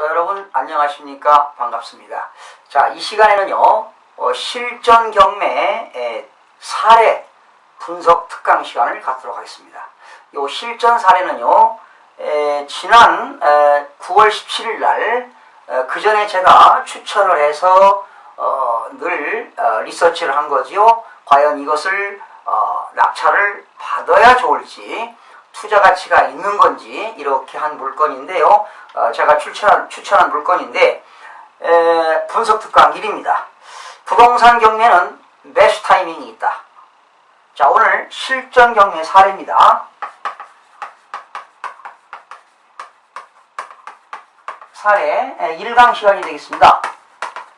자, 여러분 안녕하십니까? 반갑습니다. 자, 이 시간에는요, 어, 실전 경매 에, 사례 분석 특강 시간을 갖도록 하겠습니다. 요 실전 사례는요, 에, 지난 에, 9월 17일 날, 그 전에 제가 추천을 해서 어, 늘 어, 리서치를 한 거지요. 과연 이것을 어, 낙찰을 받아야 좋을지, 투자 가치가 있는 건지 이렇게 한 물건인데요. 어, 제가 추천한, 추천한 물건인데 에, 분석 특강 1입니다. 부동산 경매는 매수 타이밍이 있다. 자 오늘 실전 경매 사례입니다. 사례 1강 시간이 되겠습니다.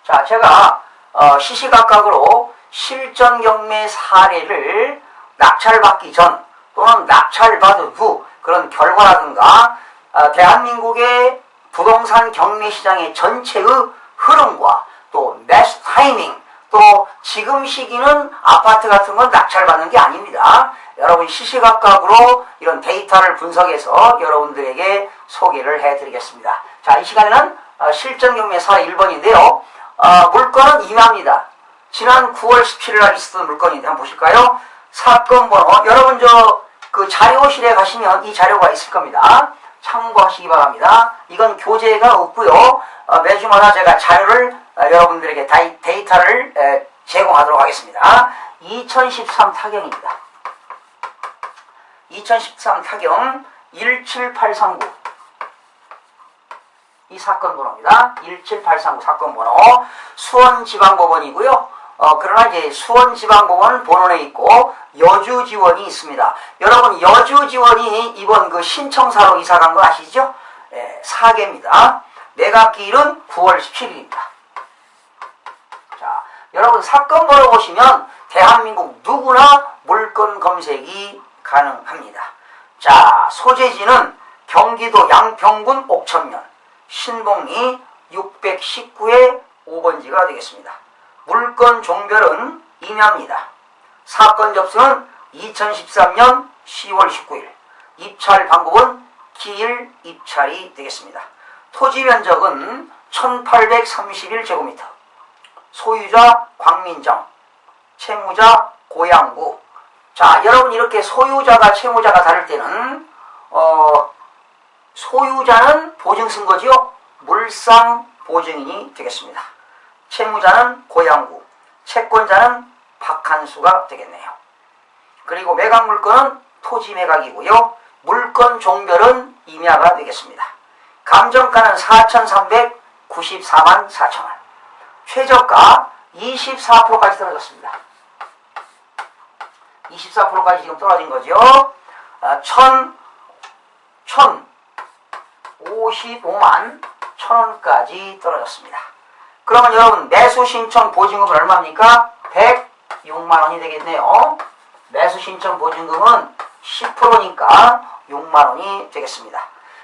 자 제가 어, 시시각각으로 실전 경매 사례를 낙찰받기 전 또는 낙찰받은 후 그런 결과라든가 어, 대한민국의 부동산 경매 시장의 전체의 흐름과 또 매수 타이밍 또 지금 시기는 아파트 같은 건 낙찰받는 게 아닙니다. 여러분 시시각각으로 이런 데이터를 분석해서 여러분들에게 소개를 해드리겠습니다. 자, 이 시간에는 어, 실전 경매 사례 1번인데요. 어, 물건은 임야입니다. 지난 9월 17일 날 있었던 물건인데 한번 보실까요? 사건 번호 여러분 저 그 자료실에 가시면 이 자료가 있을 겁니다. 참고하시기 바랍니다. 이건 교재가 없고요. 어, 매주마다 제가 자료를 어, 여러분들에게 다이, 데이터를 에, 제공하도록 하겠습니다. 2013 타경입니다. 2013 타경 17839. 이 사건 번호입니다. 17839 사건 번호. 수원지방법원이고요. 어, 그러나 이제 수원지방법원 본원에 있고 여주 지원이 있습니다. 여러분 여주 지원이 이번 그 신청사로 이사 간 거 아시죠? 예, 4개입니다. 매각기일은 9월 17일입니다. 자, 여러분 사건 번호 보시면 대한민국 누구나 물건 검색이 가능합니다. 자, 소재지는 경기도 양평군 옥천면 신봉리 619의 5번지가 되겠습니다. 물건 종별은 임야입니다. 사건 접수는 2013년 10월 19일. 입찰 방법은 기일 입찰이 되겠습니다. 토지 면적은 1831제곱미터. 소유자 광민정, 채무자 고양구. 자, 여러분 이렇게 소유자가 채무자가 다를 때는 어, 소유자는 보증 쓴 거지요. 물상 보증인이 되겠습니다. 채무자는 고양구, 채권자는 박한수가 되겠네요. 그리고 매각 물건은 토지 매각이고요. 물건 종별은 임야가 되겠습니다. 감정가는 4,394만 4천원. 최저가 24%까지 떨어졌습니다. 24%까지 지금 떨어진 거죠. 아, 1,000, 1,055만 1,000원까지 떨어졌습니다. 그러면 여러분 매수 신청 보증금은 얼마입니까? 106만 원이 되겠네요. 매수 신청 보증금은 10%니까 6만 원이 되겠습니다.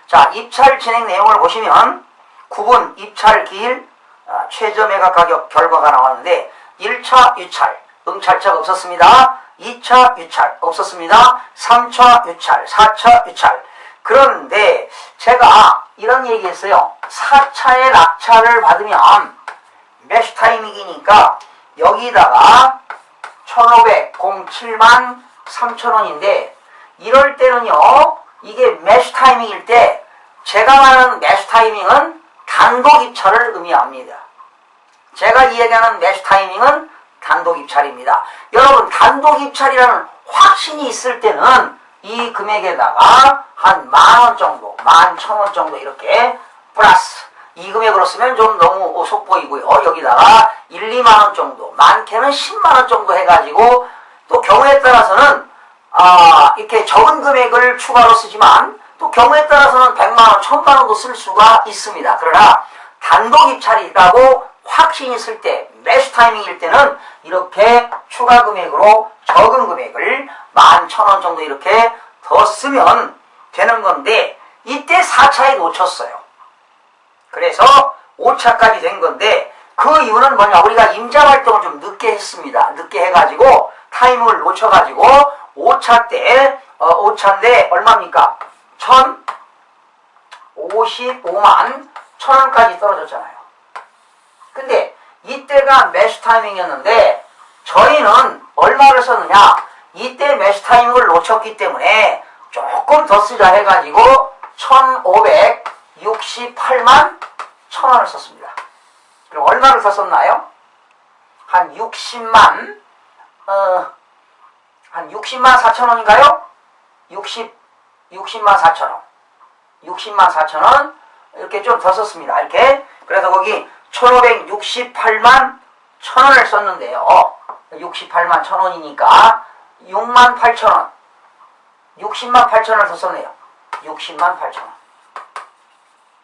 자, 입찰 진행 내용을 보시면 9분 입찰 기일 아, 최저 매각 가격 결과가 나왔는데 1차 유찰 응찰자가 없었습니다. 2차 유찰 없었습니다. 3차 유찰, 4차 유찰. 그런데 제가 이런 얘기했어요. 4차의 낙찰을 받으면 매수 타이밍이니까 여기다가 1507만 3천원인데 이럴 때는요 이게 매수 타이밍일 때 제가 말하는 매수 타이밍은 단독 입찰을 의미합니다. 제가 이야기하는 매수 타이밍은 단독 입찰입니다. 여러분 단독 입찰이라는 확신이 있을 때는 이 금액에다가 한 만 원 정도, 만 천 원 정도 이렇게 플러스 이 금액으로 쓰면 좀 너무 속보이고요. 여기다가 1, 2만 원 정도, 많게는 10만 원 정도 해가지고 또 경우에 따라서는 아, 이렇게 적은 금액을 추가로 쓰지만 또 경우에 따라서는 100만 원, 1000만 원도 쓸 수가 있습니다. 그러나 단독 입찰이라고 확신이 있을 때, 매수 타이밍일 때는 이렇게 추가 금액으로 적은 금액을 11,000원 정도 이렇게 더 쓰면 되는 건데 이때 4차에 놓쳤어요. 그래서 5차까지 된 건데 그 이유는 뭐냐 우리가 임자 활동을 좀 늦게 했습니다. 늦게 해가지고 타이밍을 놓쳐가지고 5차 때 어, 5차인데 얼마입니까? 1055만 천 원까지 떨어졌잖아요. 근데 이때가 매수 타이밍이었는데 저희는 얼마를 썼느냐? 이때 매수 타이밍을 놓쳤기 때문에 조금 더 쓰자 해가지고 1568만 천 원을 썼습니다. 그럼 얼마를 더 썼나요? 한 60만 어, 한 60만 4천 원인가요? 60, 60만 4천 원. 60만 4천 원 이렇게 좀 더 썼습니다. 이렇게 그래서 거기 1568만 천 원을 썼는데요. 68만 천 원이니까 6만 8천 원. 60만 8천 원을 더 썼네요. 60만 8천 원.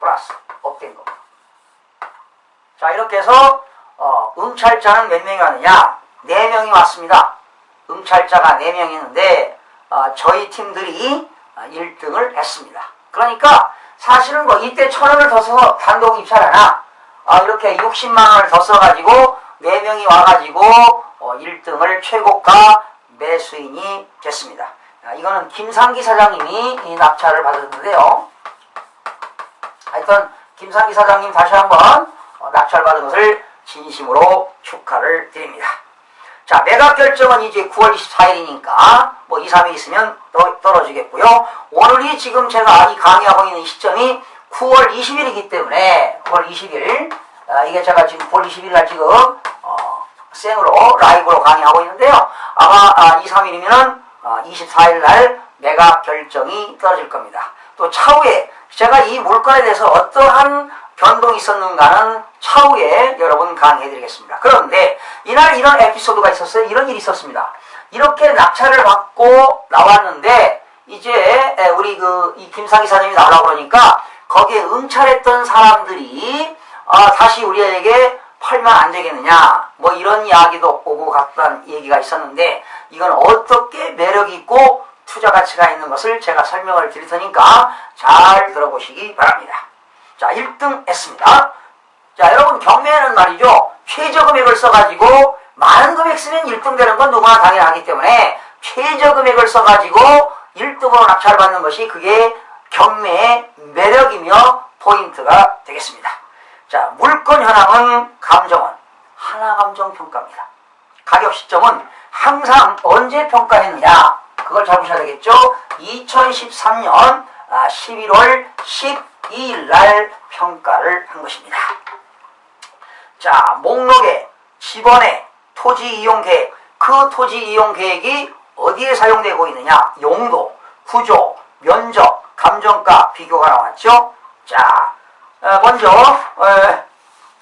플러스 업된 거. 자 이렇게 해서 어, 응찰자는 몇 명이 왔느냐? 4명이 왔습니다. 응찰자가 4명이 있는데 어, 저희 팀들이 1등을 했습니다. 그러니까 사실은 뭐 이때 천 원을 더 써서 단독 입찰하나 어, 이렇게 60만 원을 더 써가지고 4명이 와가지고 어, 1등을 최고가 매수인이 됐습니다. 아, 이거는 김상기 사장님이 이 낙찰을 받았는데요. 하여튼 김상기 사장님 다시 한번 어, 낙찰받은 것을 진심으로 축하를 드립니다. 자, 매각 결정은 이제 9월 24일이니까 뭐 2, 3일 있으면 또 떨어지겠고요. 오늘이 지금 제가 이 강의하고 있는 시점이 9월 20일이기 때문에 9월 20일 아, 이게 제가 지금 9월 20일 날 지금 어, 생으로 라이브로 강의하고 있는데요. 아마 아, 2, 3일이면은 24일 날 매각 결정이 떨어질 겁니다. 또 차후에 제가 이 물건에 대해서 어떠한 변동이 있었는가는 차후에 여러분 강의해 드리겠습니다. 그런데 이날 이런 에피소드가 있었어요. 이런 일이 있었습니다. 이렇게 낙찰을 받고 나왔는데 이제 에, 우리 그이 김상희 사장님이 나오라고 그러니까 거기에 응찰했던 사람들이 어, 다시 우리에게 팔면 안 되겠느냐 뭐 이런 이야기도 오고 갔던 얘기가 있었는데 이건 어떻게 매력 있고 투자 가치가 있는 것을 제가 설명을 드릴 테니까 잘 들어보시기 바랍니다. 자, 1등 했습니다. 자, 여러분 경매는 말이죠. 최저 금액을 써가지고 많은 금액 쓰면 1등 되는 건 누구나 당연하기 때문에 최저 금액을 써가지고 1등으로 낙찰 받는 것이 그게 경매의 매력이며 포인트가 되겠습니다. 자, 물건 현황은 감정원 하나감정 평가입니다. 가격 시점은 항상 언제 평가했느냐 그걸 잡으셔야 되겠죠. 2013년 11월 12일 날 평가를 한 것입니다. 자, 목록에 지번에 토지 이용 계획, 그 토지 이용 계획이 어디에 사용되고 있느냐? 용도, 구조, 면적, 감정가 비교가 나왔죠. 자, 어, 먼저 어,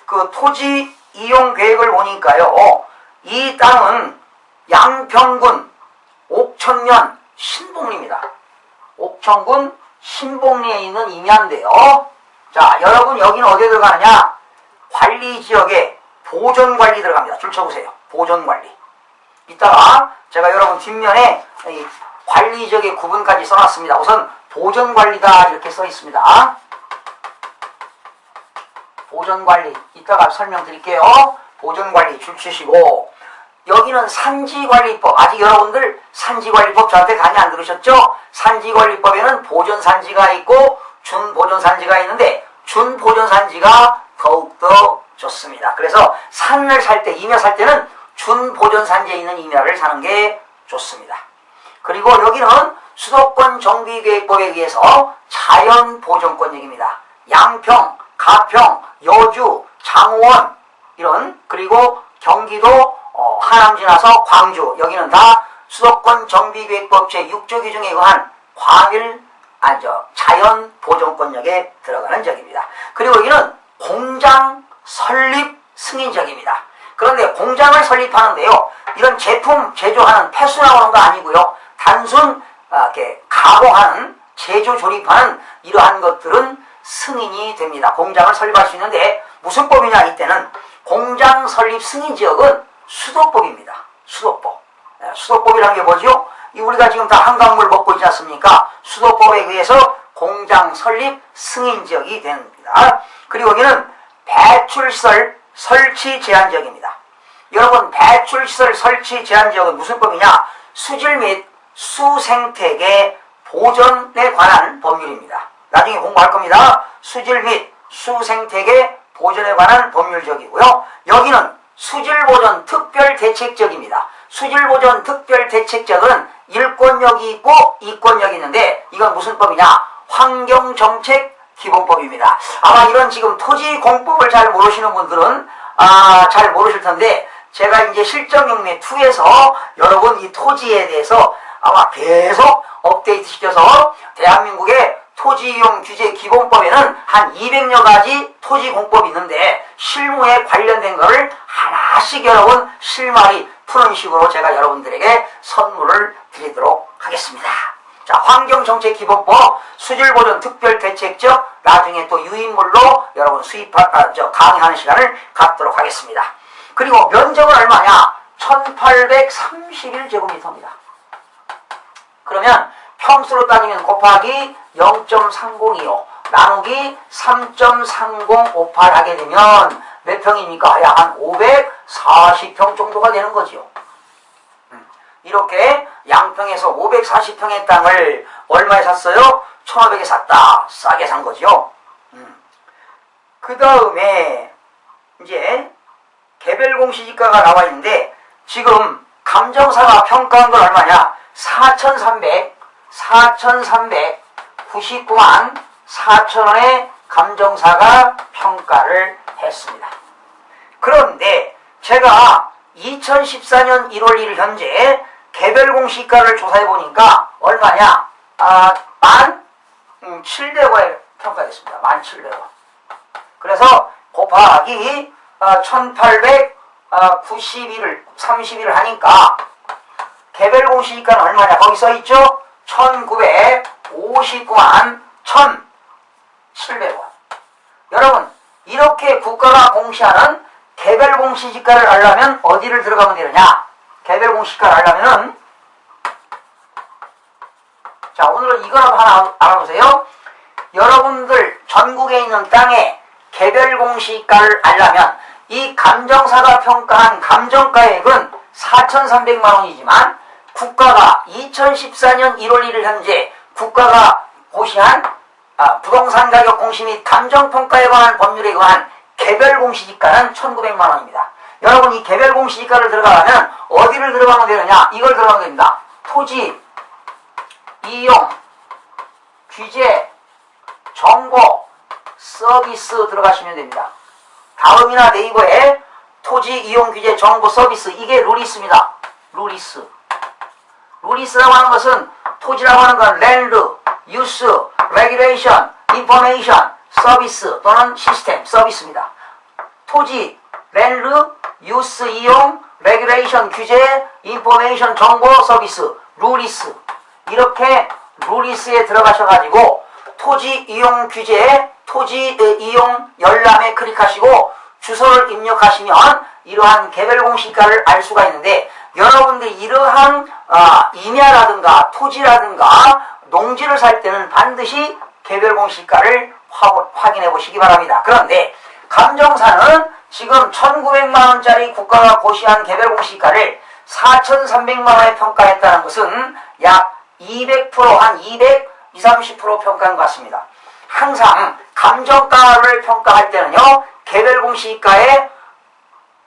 그 토지 이용 계획을 보니까요. 이 땅은 양평군 옥천면 신봉리입니다. 옥천군 신봉리에 있는 임야인데요. 자, 여러분 여기는 어디에 들어가느냐? 관리 지역에 보존 관리 들어갑니다. 줄 쳐보세요. 보존 관리. 이따가 제가 여러분 뒷면에 이 관리 지역의 구분까지 써놨습니다. 우선 보존 관리다 이렇게 써 있습니다. 보존 관리 이따가 설명드릴게요. 보존 관리 줄 치시고 여기는 산지관리법 아직 여러분들 산지관리법 저한테 강의 안 들으셨죠? 산지관리법에는 보존산지가 있고 준보존산지가 있는데 준보존산지가 더욱더 좋습니다. 그래서 산을 살 때, 임야 살 때는 준보존산지에 있는 임야를 사는 게 좋습니다. 그리고 여기는 수도권 정비계획법에 의해서 자연보존권역입니다. 양평, 가평, 여주, 장원 이런 그리고 경기도 어, 하남 지나서 광주 여기는 다 수도권 정비계획법 제6조 규정에 의한 과밀 아저 자연 보존권역에 들어가는 지역입니다. 그리고 여기는 공장 설립 승인 지역입니다. 그런데 공장을 설립하는데요. 이런 제품 제조하는 폐수 나오는 거 아니고요. 단순 아, 이렇게 가공하는 제조 조립하는 이러한 것들은 승인이 됩니다. 공장을 설립할 수 있는데 무슨 법이냐 이때는 공장 설립 승인 지역은 수도법입니다. 수도법. 예, 수도법이라는 게 뭐죠? 이 우리가 지금 다 한강물 먹고 있지 않습니까? 수도법에 의해서 공장 설립 승인 지역이 됩니다. 그리고 여기는 배출시설 설치 제한 지역입니다. 여러분 배출시설 설치 제한 지역은 무슨 법이냐? 수질 및 수생태계 보존에 관한 법률입니다. 나중에 공부할 겁니다. 수질 및 수생태계 보존에 관한 법률적이고요. 여기는 수질보존 특별대책적입니다. 수질보존 특별대책적은 일권력이 있고 이권력이 있는데 이건 무슨 법이냐? 환경정책 기본법입니다. 아마 이런 지금 토지 공법을 잘 모르시는 분들은 아, 잘 모르실 텐데 제가 이제 실정경매 2에서 여러분 이 토지에 대해서 아마 계속 업데이트 시켜서 대한민국의 토지 이용 규제 기본법에는 한 200여 가지 토지 공법이 있는데 실무에 관련된 거를 하나씩 여러분 실마리 푸는 식으로 제가 여러분들에게 선물을 드리도록 하겠습니다. 자, 환경정책기본법, 수질보존 특별대책적, 나중에 또 유인물로 여러분 수입하, 아, 저, 강의하는 시간을 갖도록 하겠습니다. 그리고 면적은 얼마냐? 1831제곱미터입니다. 그러면 평수로 따지면 곱하기 0.3025 나누기 3.3058 하게 되면 몇 평입니까? 약 한 540평 정도가 되는 거지요. 음, 이렇게 양평에서 540평의 땅을 얼마에 샀어요? 1,500에 샀다. 싸게 산 거죠. 그 다음에 이제 개별 공시지가가 나와 있는데 지금 감정사가 평가한 건 얼마냐? 4,300, 4,399만 4천원의 감정사가 평가를 했습니다. 그런데 제가 2014년 1월 1일 현재 개별 공시가를 조사해 보니까 얼마냐? 아, 만 음, 700원에 평가됐습니다. 만 700원. 그래서 곱하기 어, 1891을 31을 하니까 개별 공시지가는 얼마냐? 거기 써 있죠? 1959만 1700원. 여러분, 이렇게 국가가 공시하는 개별 공시지가를 알려면 어디를 들어가면 되느냐? 개별 공시지가를 알려면은 자, 오늘은 이거라도 하나 알아보세요. 여러분들 전국에 있는 땅에 개별 공시가를 알려면 이 감정사가 평가한 감정가액은 4,300만 원이지만 국가가 2014년 1월 1일 현재 국가가 고시한 아, 부동산 가격 공시 및 감정평가에 관한 법률에 의한 개별 공시지가는 1,900만 원입니다. 여러분 이 개별 공시지가를 들어가면 어디를 들어가면 되느냐? 이걸 들어가면 됩니다. 토지, 이용, 규제, 정보, 서비스 들어가시면 됩니다. 다음이나 네이버에 토지 이용 규제 정보 서비스 이게 루리스입니다. 루리스. 루리스라고 하는 것은 토지라고 하는 건 랜드, 유스, 레귤레이션, 인포메이션, 서비스 또는 시스템, 서비스입니다. 토지, 랜드, 유스 이용, 레귤레이션 규제, 인포메이션 정보 서비스, 루리스. 이렇게 루리스에 들어가셔가지고 토지 이용 규제, 토지 어, 이용 열람에 클릭하시고 주소를 입력하시면 이러한 개별 공시가를 알 수가 있는데 여러분들이 이러한 아, 임야라든가 토지라든가 농지를 살 때는 반드시 개별 공시가를 확인해 보시기 바랍니다. 그런데 감정사는 지금 1900만 원짜리 국가가 고시한 개별 공시가를 4300만 원에 평가했다는 것은 약 200%한 200, 20, 30% 평가한 것 같습니다. 항상 감정가를 평가할 때는요, 개별 공시가의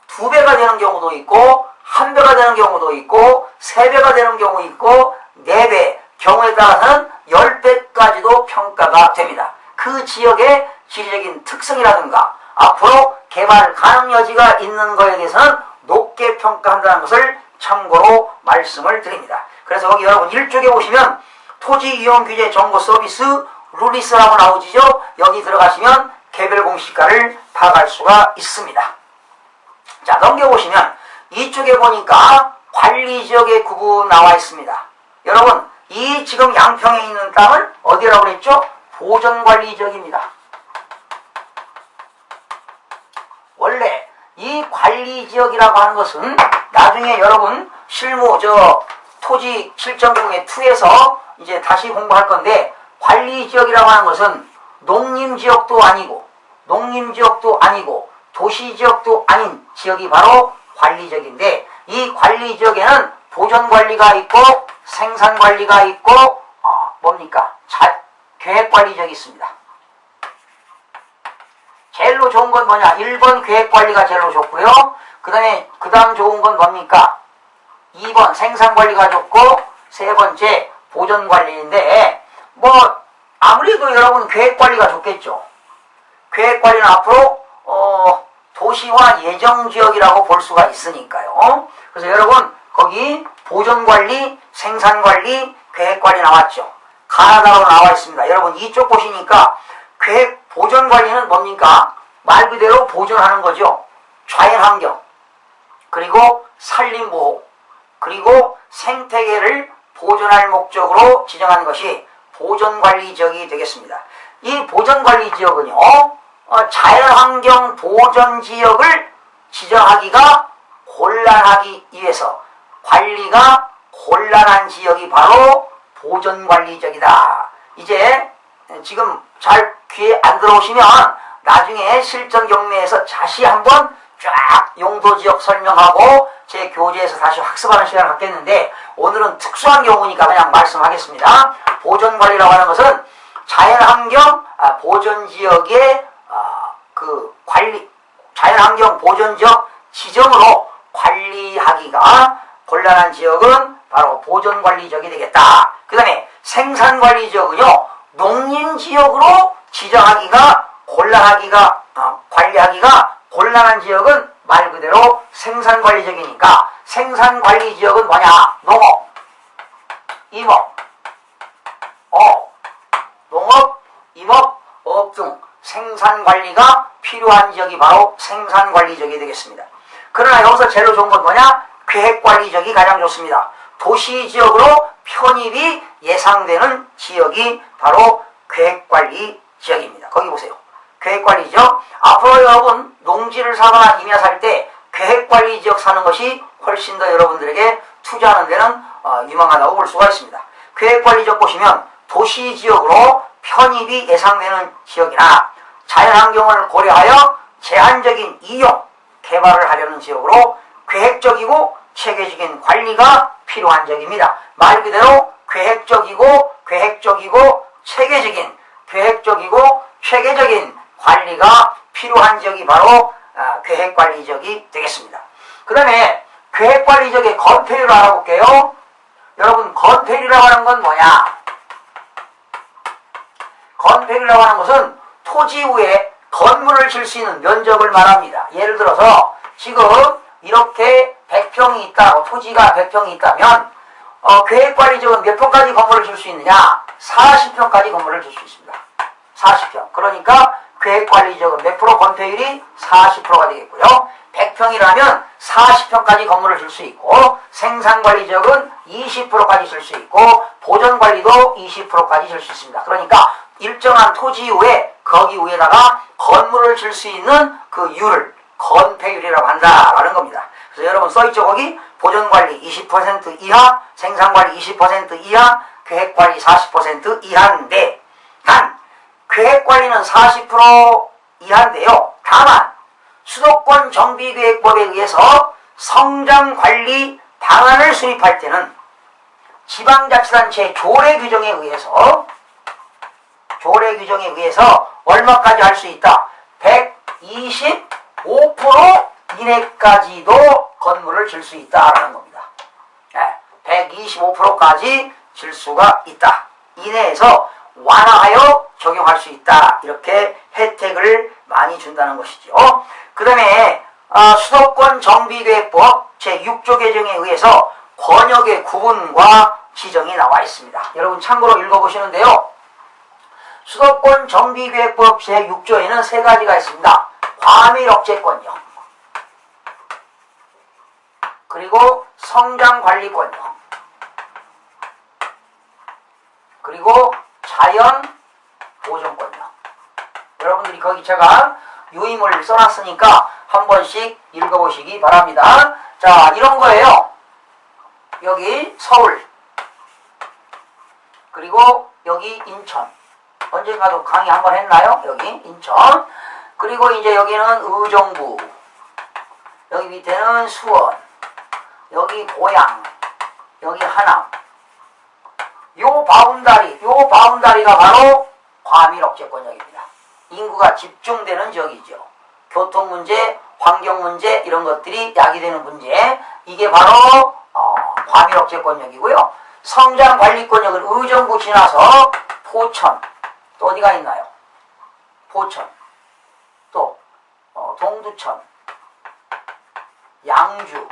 두 배가 되는 경우도 있고, 한 배가 되는 경우도 있고, 세 배가 되는 경우 있고, 네 배, 경우에 따라서는 열 배까지도 평가가 됩니다. 그 지역의 지리적인 특성이라든가, 앞으로 개발 가능 여지가 있는 것에 대해서는 높게 평가한다는 것을 참고로 말씀을 드립니다. 그래서 여기 여러분 1쪽에 보시면 토지 이용 규제 정보 서비스 루리스라고 나오지죠? 여기 들어가시면 개별 공시가를 파악할 수가 있습니다. 자, 넘겨보시면 이쪽에 보니까 관리 지역의 구분 나와 있습니다. 여러분, 이 지금 양평에 있는 땅을 어디라고 그랬죠? 보전관리 지역입니다. 원래 이 관리 지역이라고 하는 것은 나중에 여러분 실무 저 토지 실정공의 2에서 이제 다시 공부할 건데 관리 지역이라고 하는 것은 농림 지역도 아니고 농림 지역도 아니고 도시 지역도 아닌 지역이 바로 관리 지역인데 이 관리 지역에는 보전 관리가 있고 생산 관리가 있고 어, 뭡니까? 자, 계획 관리 지역이 있습니다. 제일로 좋은 건 뭐냐? 1번 계획관리가 제일로 좋고요. 그 다음에 그 다음 좋은 건 뭡니까? 2번 생산관리가 좋고 세 번째 보존관리인데 뭐 아무래도 여러분 계획관리가 좋겠죠. 계획관리는 앞으로 어, 도시화 예정지역이라고 볼 수가 있으니까요. 그래서 여러분 거기 보존관리, 생산관리, 계획관리 나왔죠. 가나다로 나와 있습니다. 여러분 이쪽 보시니까 계획 보존관리는 뭡니까? 말 그대로 보존하는 거죠. 자연환경 그리고 산림보호 그리고 생태계를 보존할 목적으로 지정한 것이 보존관리 지역이 되겠습니다. 이 보존관리 지역은요, 어, 자연환경 보존 지역을 지정하기가 곤란하기 위해서 관리가 곤란한 지역이 바로 보존관리 지역이다. 이제 지금 잘 귀에 안 들어오시면 나중에 실전 경매에서 다시 한번 쫙 용도 지역 설명하고 제 교재에서 다시 학습하는 시간을 갖겠는데 오늘은 특수한 경우니까 그냥 말씀하겠습니다. 보존관리라고 하는 것은 자연환경 아, 보존지역의 아, 그 관리 자연환경 보존지역 지정으로 관리하기가 곤란한 지역은 바로 보존관리 지역이 되겠다. 그 다음에 생산관리 지역은요 농림지역으로 지정하기가 곤란하기가 어, 관리하기가 곤란한 지역은 말 그대로 생산관리지역이니까 생산관리지역은 뭐냐? 농업, 임업, 어, 농업, 임업, 어업 등 생산관리가 필요한 지역이 바로 생산관리지역이 되겠습니다. 그러나 여기서 제일 좋은 건 뭐냐? 계획관리지역이 가장 좋습니다. 도시지역으로 편입이 예상되는 지역이 바로 계획관리 지역입니다. 거기 보세요. 계획관리지역. 앞으로 여러분 농지를 사거나 임야 살 때 계획관리 지역 사는 것이 훨씬 더 여러분들에게 투자하는 데는 어, 유망하다고 볼 수가 있습니다. 계획관리 지역 보시면 도시 지역으로 편입이 예상되는 지역이나 자연환경을 고려하여 제한적인 이용, 개발을 하려는 지역으로 계획적이고 체계적인 관리가 필요한 지역입니다. 말 그대로 계획적이고 계획적이고 체계적인 계획적이고 체계적인 관리가 필요한 지역이 바로 아, 계획관리 지역이 되겠습니다. 그 다음에 계획관리 지역의 건폐율을 알아볼게요. 여러분 건폐율이라고 하는 건 뭐냐? 건폐율이라고 하는 것은 토지 위에 건물을 질 수 있는 면적을 말합니다. 예를 들어서 지금 이렇게 100평이 있다고 토지가 100평이 있다면 어, 계획관리 지역은 몇 평까지 건물을 질 수 있느냐? 40평까지 건물을 질 수 있습니다. 40평. 그러니까 계획관리지역은 몇 프로 건폐율이 40%가 되겠고요. 100평이라면 40평까지 건물을 질수 있고 생산관리지역은 20%까지 질수 있고 보존관리도 20%까지 질수 있습니다. 그러니까 일정한 토지 위에 거기 위에다가 건물을 질수 있는 그 율을 건폐율이라고 한다라는 겁니다. 그래서 여러분 써있죠 거기 보존관리 20% 이하, 생산관리 20% 이하, 계획관리 40% 이하인데 단 계획관리는 40% 이하인데요. 다만 수도권 정비계획법에 의해서 성장관리 방안을 수립할 때는 지방자치단체 조례 규정에 의해서 조례 규정에 의해서 얼마까지 할 수 있다? 125% 이내까지도 건물을 질 수 있다라는 겁니다. 네, 125%까지 질 수가 있다. 이내에서 완화하여 적용할 수 있다. 이렇게 혜택을 많이 준다는 것이죠. 그 다음에 아, 수도권 정비계획법 제6조 개정에 의해서 권역의 구분과 지정이 나와 있습니다. 여러분 참고로 읽어보시는데요. 수도권 정비계획법 제6조에는 세 가지가 있습니다. 과밀 억제권요. 그리고 성장관리권요. 그리고 자연 보존권요. 여러분들이 거기 제가 유임을 써놨으니까 한 번씩 읽어보시기 바랍니다. 자, 이런 거예요. 여기 서울. 그리고 여기 인천. 언젠가도 강의 한 번 했나요? 여기 인천. 그리고 이제 여기는 의정부. 여기 밑에는 수원. 여기 고양. 여기 하남. 요 바운다리, 요 바운다리가 바로 과밀 억제 권역입니다. 인구가 집중되는 지역이죠. 교통 문제, 환경 문제 이런 것들이 야기되는 문제 이게 바로 어, 과밀 억제 권역이고요. 성장 관리 권역은 의정부 지나서 포천 또 어디가 있나요? 포천 또 어, 동두천 양주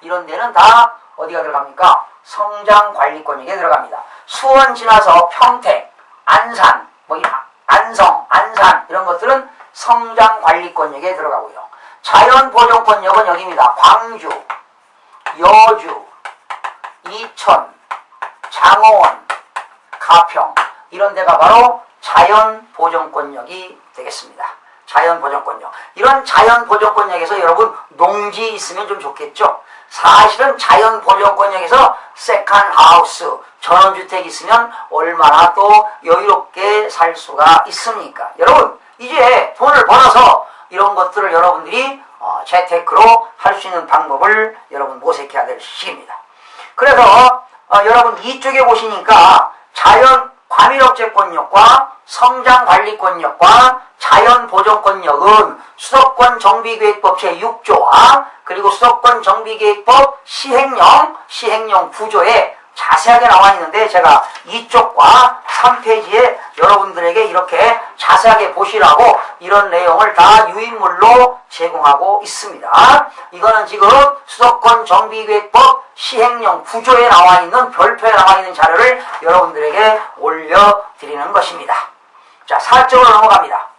이런 데는 다 어디가 들어갑니까? 성장 관리 권역에 들어갑니다. 수원 지나서 평택, 안산, 뭐 이- 안성, 안산 이런 것들은 성장 관리권역에 들어가고요. 자연 보존권역은 여기입니다. 광주, 여주, 이천, 장어원, 가평 이런 데가 바로 자연 보존권역이 되겠습니다. 자연 보존권역. 이런 자연 보존권역에서 여러분 농지 있으면 좀 좋겠죠. 사실은 자연 보존권역에서 세컨 하우스, 전원주택 있으면 얼마나 또 여유롭게 살 수가 있습니까? 여러분 이제 돈을 벌어서 이런 것들을 여러분들이 어, 재테크로 할 수 있는 방법을 여러분 모색해야 될 시기입니다. 그래서 어, 여러분 이쪽에 보시니까 자연 과밀억제권역과 성장관리권역과 자연보존권역은 수도권 정비계획법 제6조와 그리고 수도권 정비계획법 시행령 시행령 구조에 자세하게 나와 있는데 제가 이쪽과 3페이지에 여러분들에게 이렇게 자세하게 보시라고 이런 내용을 다 유인물로 제공하고 있습니다. 이거는 지금 수도권 정비계획법 시행령 구조에 나와 있는 별표에 나와 있는 자료를 여러분들에게 올려드리는 것입니다. 자, 4쪽으로 넘어갑니다.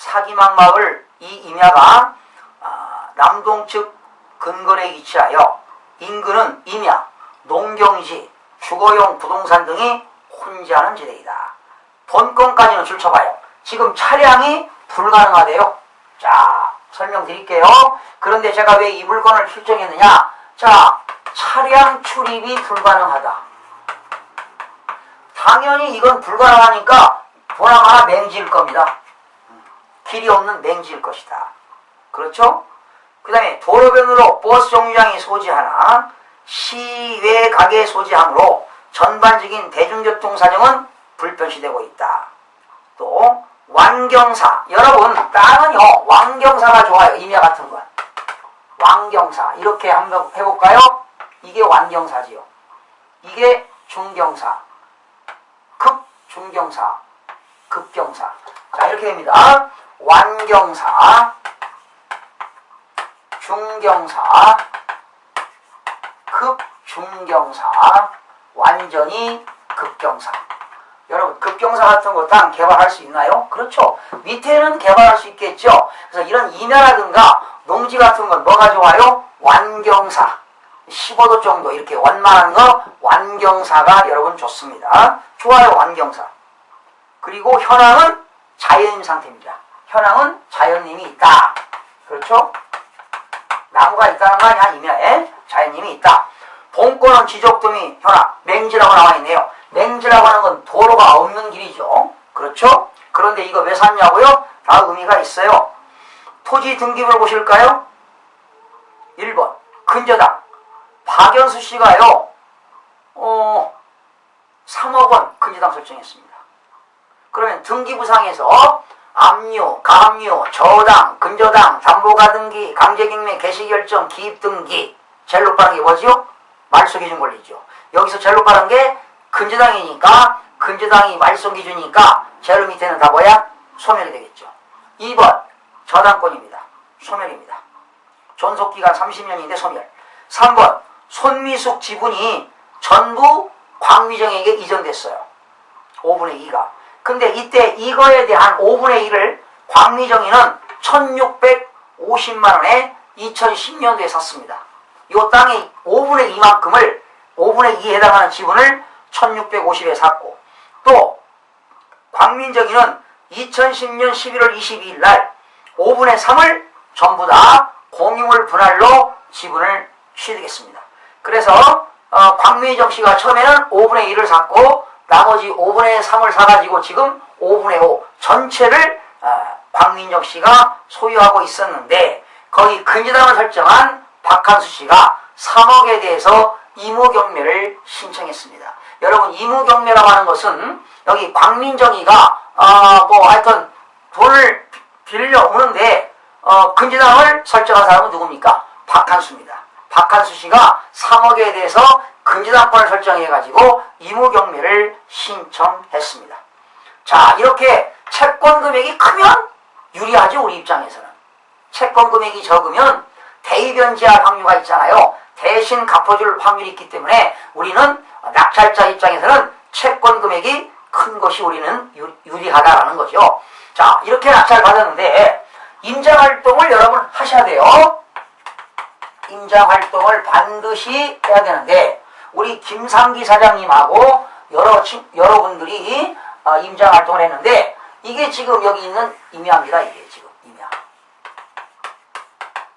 사기막 마을 이 임야가 아, 남동 측 근거리에 위치하여 인근은 임야, 농경지, 주거용 부동산 등이 혼재하는 지대이다. 본건까지는 줄쳐봐요. 지금 차량이 불가능하대요. 자, 설명드릴게요. 그런데 제가 왜 이 물건을 실정했느냐? 자, 차량 출입이 불가능하다. 당연히 이건 불가능하니까 보나마나 맹지일 겁니다. 길이 없는 맹지일 것이다. 그렇죠? 그 다음에 도로변으로 버스 정류장이 소지하나 시외 가게 소지하므로 전반적인 대중교통 사정은 불편시되고 있다. 또 완경사 여러분 땅은요 완경사가 좋아요 임야 같은 건 완경사 이렇게 한번 해볼까요? 이게 완경사지요. 이게 중경사, 급중경사, 급경사. 자 이렇게 됩니다. 완경사, 중경사, 급중경사, 완전히 급경사. 여러분 급경사 같은 거 땅 개발할 수 있나요? 그렇죠. 밑에는 개발할 수 있겠죠. 그래서 이런 임야라든가 농지 같은 건 뭐가 좋아요? 완경사. 15도 정도 이렇게 완만한 거 완경사가 여러분 좋습니다. 좋아요 완경사. 그리고 현황은 자연임 상태입니다. 현황은 자연님이 있다. 그렇죠? 나무가 있다는 거 아니야 임야에 자연님이 있다. 본권은 지적도미 현황 맹지라고 나와 있네요. 맹지라고 하는 건 도로가 없는 길이죠. 그렇죠? 그런데 이거 왜 샀냐고요? 다 의미가 있어요. 토지 등기부를 보실까요? 1번 근저당 박연수 씨가요. 어 3억 원 근저당 설정했습니다. 그러면 등기부상에서 압류, 감류, 저당, 근저당, 담보가등기, 강제경매, 개시결정, 기입등기 제일 높아는 게 뭐지요? 말소 기준 권리죠. 여기서 제일 높아는 게 근저당이니까 근저당이 말소 기준이니까 제일 밑에는 다 뭐야? 소멸이 되겠죠. 2번 저당권입니다. 소멸입니다. 존속기간 30년인데 소멸. 3번 손미숙 지분이 전부 광미정에게 이전됐어요. 5분의 2가. 근데 이때 이거에 대한 5분의 1을 광미정이는 1650만 원에 2010년도에 샀습니다. 이 땅의 5분의 2만큼을 5분의 2에 해당하는 지분을 1650에 샀고 또 광민정이는 2010년 11월 22일 날 5분의 3을 전부 다 공유물 분할로 지분을 취득했습니다. 그래서 어, 광민정 씨가 처음에는 5분의 1을 샀고 나머지 5분의 3을 사가지고 지금 5분의 5 전체를 어, 광민정 씨가 소유하고 있었는데 거기 근저당을 설정한 박한수 씨가 3억에 대해서 이무경매를 신청했습니다. 여러분 이무경매라고 하는 것은 여기 광민정이가 아, 뭐, 하여튼, 돈을 빌려 오는데, 어, 금지당을 설정한 사람은 누굽니까? 박한수입니다. 박한수 씨가 3억에 대해서 금지당권을 설정해가지고 이무경매를 신청했습니다. 자, 이렇게 채권 금액이 크면 유리하죠, 우리 입장에서는. 채권 금액이 적으면 대입연지할 확률가 있잖아요. 대신 갚아줄 확률이 있기 때문에 우리는 낙찰자 입장에서는 채권 금액이 큰 것이 우리는 유- 유리하다라는 거죠. 자, 이렇게 낙찰 받았는데 임장 활동을 여러분 하셔야 돼요. 임장 활동을 반드시 해야 되는데 우리 김상기 사장님하고 여러 친, 여러분들이 어, 임장 활동을 했는데 이게 지금 여기 있는 임야입니다. 이게 지금 임야.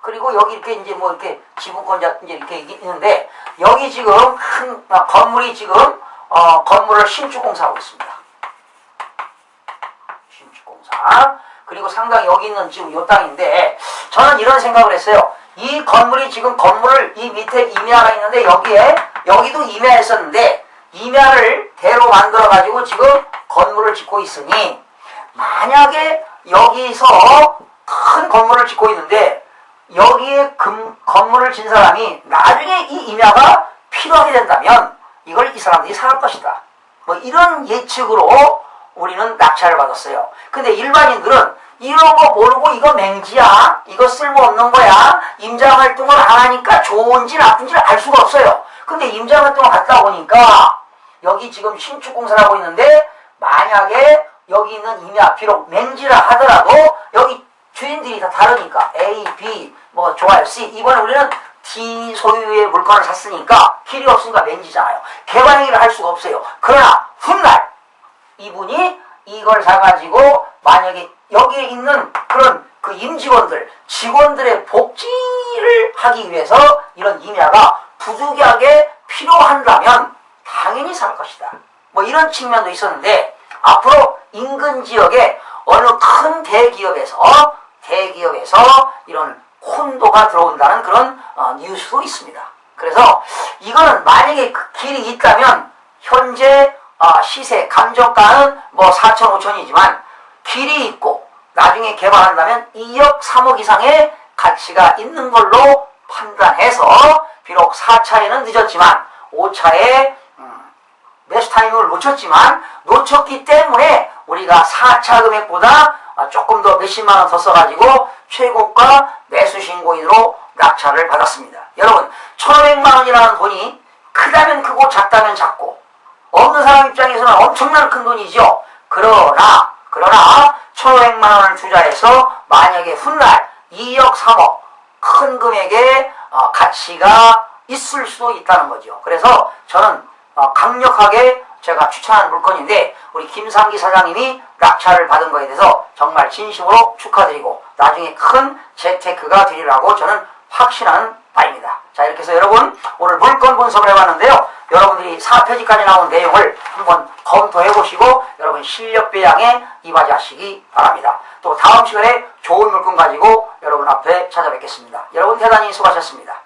그리고 여기 이렇게 이제 뭐 이렇게 지분권자 이제 이렇게 있는데 여기 지금 큰 어, 건물이 지금 어, 건물을 신축공사하고 있습니다. 신축공사. 그리고 상당히 여기 있는 지금 요 땅인데 저는 이런 생각을 했어요. 이 건물이 지금 건물을 이 밑에 임야가 있는데 여기에 여기도 임야였었는데 임야를 대로 만들어 가지고 지금 건물을 짓고 있으니 만약에 여기서 큰 건물을 짓고 있는데 여기에 금, 건물을 진 사람이 나중에 이 임야가 필요하게 된다면 이걸 이 사람들이 살 것이다. 뭐 이런 예측으로 우리는 낙찰을 받았어요. 근데 일반인들은 이런 거 모르고 이거 맹지야, 이거 쓸모없는 거야, 임장 활동을 안 하니까 좋은지 나쁜지를 알 수가 없어요. 근데 임장 활동을 갔다 보니까 여기 지금 신축공사를 하고 있는데 만약에 여기 있는 임야 비록 맹지라 하더라도 여기 주인들이 다 다르니까 A, B, 뭐 좋아요 C 이번에 우리는 D 소유의 물건을 샀으니까 길이 없으니까 맹지잖아요. 개발 행위를 할 수가 없어요. 그러나 훗날 이분이 이걸 사가지고 만약에 여기에 있는 그런 그 임직원들, 직원들의 복지를 하기 위해서 이런 임야가 부득이하게 필요한다면 당연히 살 것이다. 뭐 이런 측면도 있었는데 앞으로 인근 지역에 어느 큰 대기업에서 대기업에서 이런 콘도가 들어온다는 그런 어, 뉴스도 있습니다. 그래서 이거는 만약에 그 길이 있다면 현재 아, 시세 감정가는 뭐 4천 5천이지만 길이 있고 나중에 개발한다면 2억 3억 이상의 가치가 있는 걸로 판단해서 비록 4차에는 늦었지만 5차에 매수 타이밍을 놓쳤지만 놓쳤기 때문에 우리가 4차 금액보다 아, 조금 더 몇십만 원 더 써가지고 최고가 매수 신고인으로 낙찰을 받았습니다. 여러분 1,500만 원이라는 돈이 크다면 크고 작다면 작고 없는 사람 입장에서는 엄청난 큰 돈이죠. 그러나 그러나 1,500만 원을 투자해서 만약에 훗날 2억 3억 큰 금액의 어, 가치가 있을 수도 있다는 거죠. 그래서 저는 어, 강력하게 제가 추천하는 물건인데 우리 김상기 사장님이 낙찰을 받은 거에 대해서 정말 진심으로 축하드리고 나중에 큰 재테크가 되리라고 저는 확신하는 바입니다. 자 이렇게 해서 여러분 오늘 물건 분석을 해봤는데요. 여러분들이 4페이지까지 나온 내용을 한번 검토해 보시고 여러분 실력 배양에 임하자시기 바랍니다. 또 다음 시간에 좋은 물건 가지고 여러분 앞에 찾아뵙겠습니다. 여러분 대단히 수고하셨습니다.